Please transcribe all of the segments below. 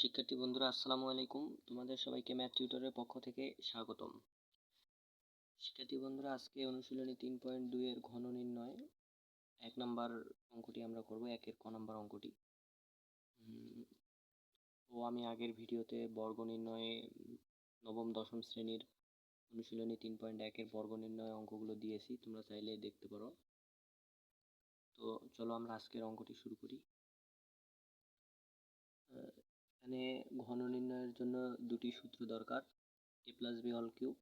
শিক্ষার্থী বন্ধুরা, আসসালামু আলাইকুম। তোমাদের সবাইকে ম্যাথ টিউটরের পক্ষ থেকে স্বাগতম। শিক্ষার্থী বন্ধুরা, আজকে অনুশীলনী তিন পয়েন্ট দুইয়ের ঘন নির্ণয়। এক নম্বর অঙ্কটি আমরা করব, একের ক নম্বর অঙ্কটি। ও আমি আগের ভিডিওতে বর্গ নির্ণয়ে নবম, দশম শ্রেণির অনুশীলনী তিন পয়েন্ট একের বর্গ নির্ণয় অঙ্কগুলো দিয়েছি, তোমরা চাইলে দেখতে পারো। তো চলো আমরা আজকের অঙ্কটি শুরু করি। এখানে ঘন নির্ণয়ের জন্য দুটি সূত্র দরকার A plus B all cube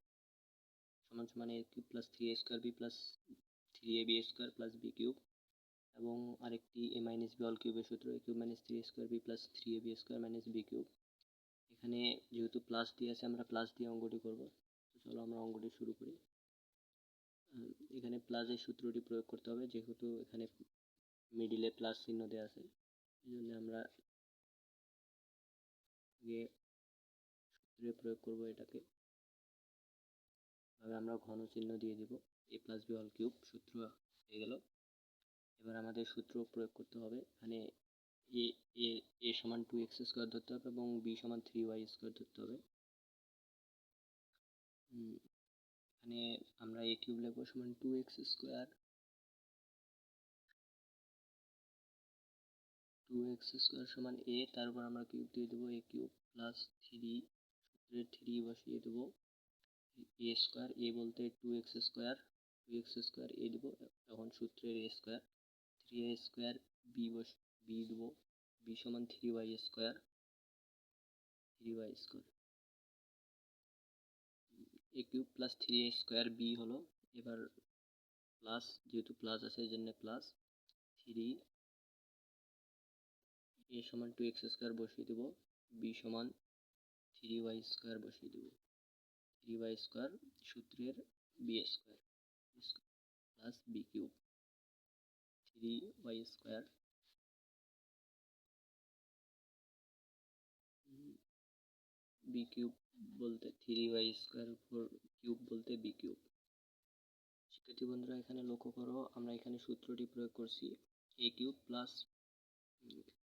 সমান সমান A cube plus three A square B plus three A B square plus B cube এবং আরেকটি এ মাইনাস বি অল কিউবের সূত্র A cube minus three square B plus three A B square minus B cube এখানে যেহেতু plus দিয়ে আছে, আমরা plus দিয়ে অঙ্কটি করব। তো চলো আমরা অঙ্কটি শুরু করি। এখানে প্লাসের সূত্রটি প্রয়োগ করতে হবে, যেহেতু এখানে মিডিলে প্লাস চিহ্ন দেওয়া আছে, এই জন্য আমরা আগে সূত্রে প্রয়োগ করব এটাকে, তবে আমরা ঘন চিহ্ন দিয়ে দিব A plus B all cube সূত্র হয়ে গেল। এবার আমাদের সূত্র প্রয়োগ করতে হবে, এখানে এ এ এ সমান টু এক্স স্কোয়ার ধরতে হবে এবং বি সমান থ্রি ওয়াই স্কোয়ার ধরতে হবে। এখানে আমরা এ কিউব লিখব সমান two X square two X square সমান এ তার উপর আমরা কিউব দিয়ে দেবো এ কিউব প্লাস থ্রি সূত্রের থ্রি বসিয়ে দেবো। এ স্কোয়ার এ বলতে two X square two X square A দেবো, তখন সূত্রের A square three A square B boss B দেবো। বি সমান three Y square three Y square A cube plus three A square B হলো। এবার প্লাস যেহেতু plus আছে এই জন্য প্লাস থ্রি এ সমান টু এক্স স্কোয়ার বসিয়ে দেবো। বি সমান থ্রি ওয়াই স্কোয়ার বসিয়ে দেবো। থ্রি ওয়াই স্কোয়ার সূত্রের b square plus b cube three y square b cube বলতে থ্রি ওয়াই স্কোয়ার উপর কিউব বলতে বি কিউব শিক্ষার্থী বন্ধুরা, এখানে লক্ষ্য করো, আমরা এখানে সূত্রটি প্রয়োগ করছি। A cube plus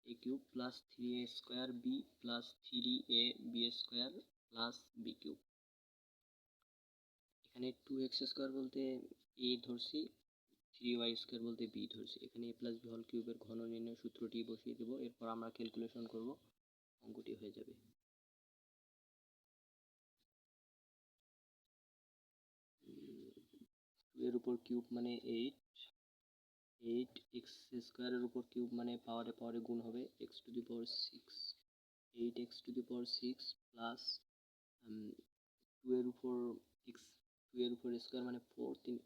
a cube plus three a square b plus three a b square plus b cube এখানে টু এক্স স্কোয়ার বলতে এ ধরছি থ্রি ওয়াই স্কোয়ার বলতে বি ধরছি। এখানে এ প্লাস বি হল কিউবের ঘন নির্ণয় সূত্রটি বসিয়ে দেবো, এরপর আমরা ক্যালকুলেশন করব, অঙ্কটি হয়ে যাবে। এর উপর কিউব মানে এইট এইট এক্স স্কোয়ারের উপর কিউব মানে পাওয়ারে পাওয়ারে গুণ হবে x to the power six. Eight x to the power six plus two এর উপর এক্স, টু এর উপর স্কোয়ার মানে ফোর, তিন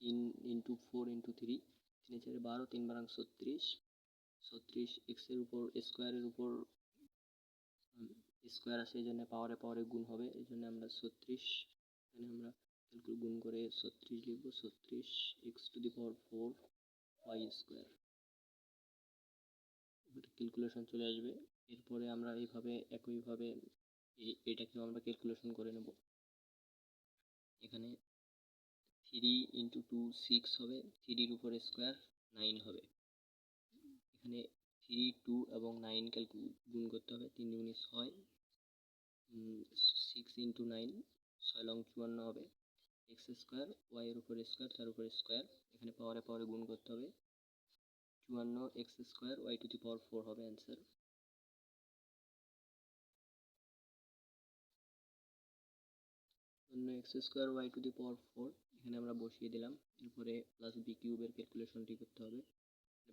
তিন ইন্টু ফোর ইন্টু থ্রি, তিন চারে বারো, তিন বারাং ছত্রিশ। ছত্রিশ এক্সের উপর স্কোয়ারের উপর স্কোয়ার আছে এই জন্য পাওয়ারে পাওয়ারে গুণ হবে, এই জন্য আমরা ছত্রিশ, এখানে আমরা গুণ করে ছত্রিশ লিখব। ছত্রিশ x to the power four y square calculation চলে আসবে। এরপরে আমরা এইভাবে, একইভাবে এটাকেও আমরা ক্যালকুলেশন করে নেব। এখানে থ্রি ইন্টু টু সিক্স হবে। থ্রির উপরে স্কোয়ার নাইন হবে। এখানে থ্রি টু এবং নাইন ক্যালকুল গুণ করতে হবে। তিন দুগুণে ছয় সিক্স ইন্টু নাইন ছয় লং চুয়ান্ন হবে। এক্স স্কোয়ার ওয়াইয়ের উপর স্কোয়ার তার উপর স্কোয়ার এখানে পাওয়ারে পাওয়ারে গুণ করতে হবে। চুয়ান্ন x square y to the power four হবে অ্যান্সার চুয়ান্ন x square y to the power four এখানে আমরা বসিয়ে দিলাম। এরপরে প্লাস বি কিউবের ক্যালকুলেশনটি করতে হবে।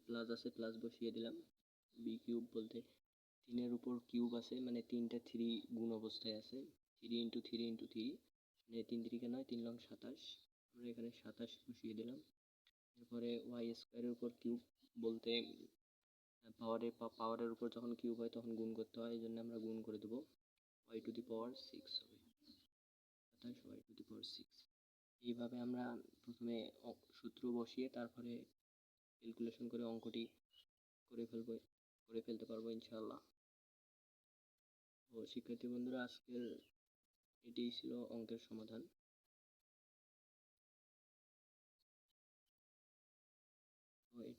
প্লাস আছে প্লাস বসিয়ে দিলাম। বি কিউব বলতে তিনের উপর কিউব আছে মানে তিনটা থ্রি গুণ অবস্থায় আছে। Three into three into three মানে তিন তিরিকে নয়, তিন লং সাতাশ। আমরা এখানে সাতাশ বসিয়ে দিলাম। এরপরে ওয়াই স্কোয়ারের উপর কিউব বলতে পাওয়ারে পাওয়ারের উপর যখন কিউব হয় তখন গুণ করতে হয়। এই জন্য আমরা গুণ করে দেবো y to the power six হবে। Y to the power six এইভাবে আমরা প্রথমে সূত্র বসিয়ে তারপরে ক্যালকুলেশন করে অঙ্কটি করে ফেলব, করে ফেলতে পারব ইনশাআল্লাহ। ও শিক্ষার্থী বন্ধুরা, আজকের এটিই ছিল অঙ্কের সমাধান।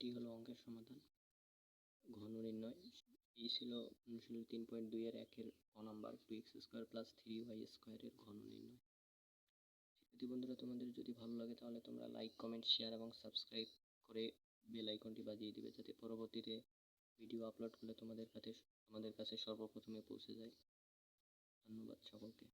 এটি হলো অঙ্কের সমাধান। ঘন নির্ণয়। এই ছিল অনুশীলনী তিন পয়েন্ট দুই এর একের ক number two x square plus three y স্কোয়ারের ঘন নির্ণয়। শিক্ষার্থী বন্ধুরা, তোমাদের যদি ভালো লাগে তাহলে তোমরা লাইক, কমেন্ট, শেয়ার এবং সাবস্ক্রাইব করে বেল আইকনটি বাজিয়ে দিবে যাতে পরবর্তীতে ভিডিও আপলোড করলে তোমাদের কাছে তোমাদের কাছে সর্বপ্রথমে পৌঁছে যায়। ধন্যবাদ সকলকে।